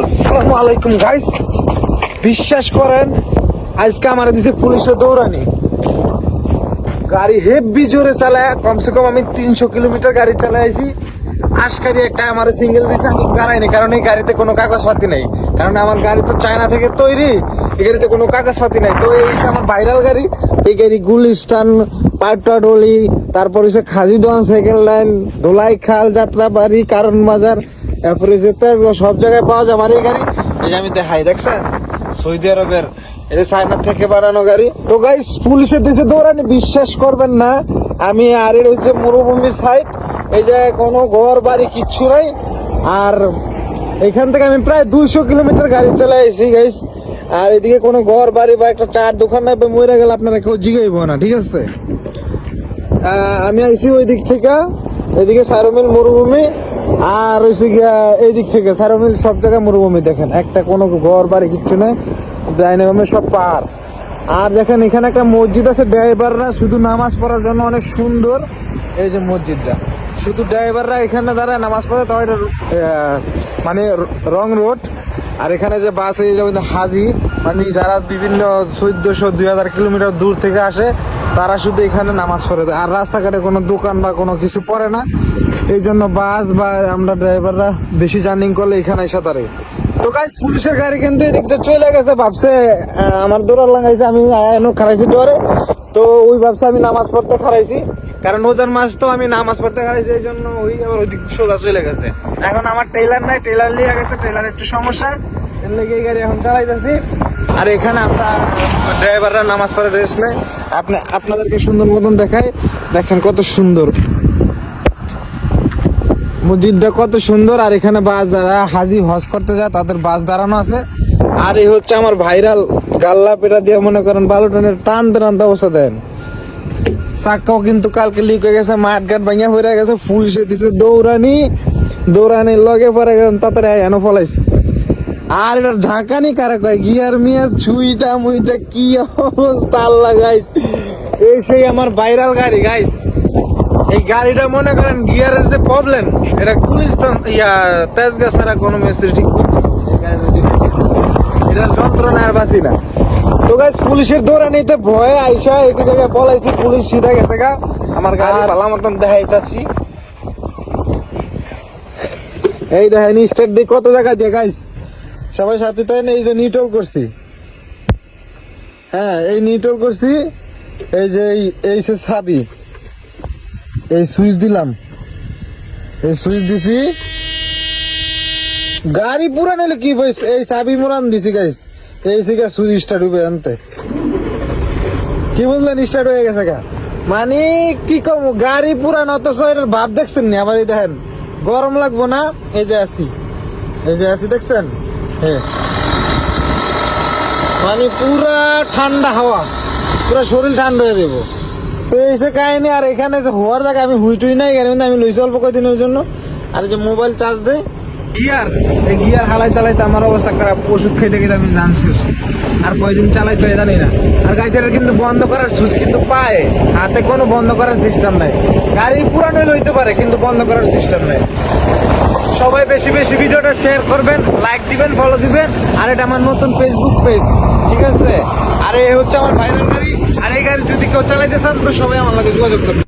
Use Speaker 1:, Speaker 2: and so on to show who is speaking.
Speaker 1: আসসালামু আলাইকুম গাইস বিশ্বাস করেন, আজকে আমার দিছে পুলিশে দৌড়ানি। গাড়ি হেভি জোরে চালায়, কমসে কম আমি তিনশো কিলোমিটার গাড়ি চালাইছি। আশকারি একটা আমার সিঙ্গেল দিছে, আমি গাড়াইনি কারণ এই গাড়িতে কোনো কাগজপাতি নেই। কারণ আমার গাড়ি তো চায়না থেকে তৈরি, এই গাড়িতে কোনো কাগজপাতি নাই। তো এই আমার ভাইরাল গাড়ি, এই গাড়ি গুলিস্তান, পাটপাটলি, তারপর হচ্ছে খাজিদোয়ান সাইকেল লাইন ধোলাই খাল, যাত্রাবাড়ি, কারণ বাজার হচ্ছে সব জায়গায় পাওয়া যায় আমার এই গাড়ি, এই যে আমি দেখাই, দেখছেন? সৌদি আরবের এটা চায়না থেকে বানানো গাড়ি। তো গাইস পুলিশের দেশে দৌড়ানি, বিশ্বাস করবেন না, আমি আর এটা হচ্ছে মরুভূমির সাইড এই যে কোনো ঘর বাড়ি কিচ্ছু নাই। আর এখান থেকে আমি প্রায় দুইশো কিলোমিটার গাড়ি চালাইছি গাইস আর এদিকে কোনো ঘর বাড়ি বা একটা চার দোকান নাই, মরে গেলে আপনারা কেউ জিগাইব না, ঠিক আছে? আমি আইছি ওই দিক থেকে। এদিকে সারমিল মরুভূমি আর হচ্ছে গিয়া এই থেকে সারমিল সব জায়গায় মরুভূমি দেখেন। একটা কোনো ঘর বাড়ি কিচ্ছু নেই, ডাইনে সব পাহাড়। আর দেখেন এখানে একটা মসজিদ আছে, ড্রাইভাররা শুধু নামাজ পড়ার জন্য অনেক সুন্দর। এই যে মসজিদটা, শুধু ড্রাইভাররা এখানে দাঁড়ায় নামাজ পড়ে তো এটা মানে রং রোড। আর এখানে যে বাস হাজি। মানে যারা বিভিন্ন চোদ্দশো, দুই হাজার কিলোমিটার দূর থেকে আসে, তারা শুধু এখানে নামাজ পড়ে আর রাস্তাঘাটে কোনো দোকান বা কোনো কিছু পড়ে না। এই জন্য বাস বা আমরা ড্রাইভাররা বেশি জার্নিং করলে এখানে এসে তারে তো গাইস পুলিশের গাড়ি কিন্তু এদিক দিয়ে চলে গেছে, ভাবছে আমার দৌড়ার লাগাইছে, আমি খারাইছি ডরে। তো ওই ভাবছে আমি নামাজ পড়তে খারাইছি কারণ ওজন মাস তো আমি নামাজ পড়তে খারাইছি এই জন্য ওই আবার ওই দিক সোজা চলে গেছে। এখন আমার টেইলার নাই টেইলার লিয়ে গেছে টেইলার একটু সমস্যা। এর লেগে গাড়ি এখন চালাইতেছি। আর এখানে আমরা ড্রাইভাররা নামাজ পড়ে রেস্ট নেয়। আপনি, আপনাদেরকে সুন্দর মতন দেখায় দেখেন কত সুন্দর। মসজিদটা কত সুন্দর। আর এখানে বাস যারা হাজি হজ করতে যায়, তাদের বাস দাঁড়ানো আছে। আর এই হচ্ছে আমার ভাইরাল গাল্লা পেটা দিয়ে মনে করেন বালু টানের টান টানতে অবস্থা দেন। চাক্কাও কিন্তু কালকে লিক হয়ে গেছে মাঠ ঘাট ভাঙিয়া হয়ে গেছে পুলিশে দিছে দৌড়ানি দৌড়ানি লগে পরে তাড়াতাড়ি এনে ফলাইছে। আর এটা ঝাঁকানি কারা কয়? গিয়ার মিয়ার ছুইটা মুইটা কি অবস্থা, আল্লাহ গাইস এই সেই আমার ভাইরাল গাড়ি গাইস এই গাড়িটা মনে করেন গিয়ারের যে প্রবলেম এটা গুলিস্তান ইয়া, তেজগা ছাড়া কোনো মিস্ত্রি ঠিক করতে পারবে না। এই গাড়িটা ঠিক করতে পারবে। এটার যন্ত্রণা আর বাঁচি না। তো গাইস পুলিশের দৌড়ানিতে ভয়ে আইসা এই জায়গায় পলাইছি পুলিশ সিধা গেছে গা। আমার গাড়ি ভালো মতন দেখাইতাছি। এই দেখেন স্টার্ট দিয়ে কত জায়গা দিয়ে গাইস সবাই সাথে তাই না এই যে নিউট্রাল করছি। হ্যাঁ এই নিউট্রাল করছি এই যে এই- সে সাবি এই সুইচ দিলাম। এই সুইচ দিছি। গাড়ি পুরা নিলে কি বইস এই চাবি মোরান দিছি গাইস এই থেকে সুইচ স্টার্ট হবে আনতে। কি বুঝলেন স্টার্ট হয়ে গেছে গা? মানে কি কম, গাড়ি পুরান, অথচ এটার ভাব দেখছেন নি? আবার দেখেন, গরম লাগবো না, এই যে আসি এই যে আসি দেখছেন? হ্যাঁ। মানে পুরা ঠান্ডা হাওয়া, পুরা শরীর ঠান্ডা হয়ে দেবো তো এই যে কাহিনী, আর এখানে যে হওয়ার জায়গা আমি হুইটুই নাই গাড়ি আমি লইছি অল্প কয়দিনের জন্য। আর যে মোবাইল চার্জ দেয় গিয়ার, এই গিয়ার হালাই চালাইতে আমার অবস্থা খারাপ, ওষুধ খাইতে খেতে আমি জান আর কয়দিন চালাইতে হয় জানি না। আর গাইছের কিন্তু বন্ধ করার সুইচ কিন্তু পায়। হাতে কোনো বন্ধ করার সিস্টেম নাই। গাড়ি পুরানো হইতে পারে, কিন্তু বন্ধ করার সিস্টেম নাই। সবাই বেশি বেশি ভিডিওটা শেয়ার করবেন লাইক দিবেন ফলো দিবেন। আর এটা আমার নতুন ফেসবুক পেজ ঠিক আছে? আর এই হচ্ছে আমার ভাইরাল গাড়ি। আর এই গাড়ি যদি কেউ চালাইতে চান, তো সবাই আমার লাগে যোগাযোগ করবেন।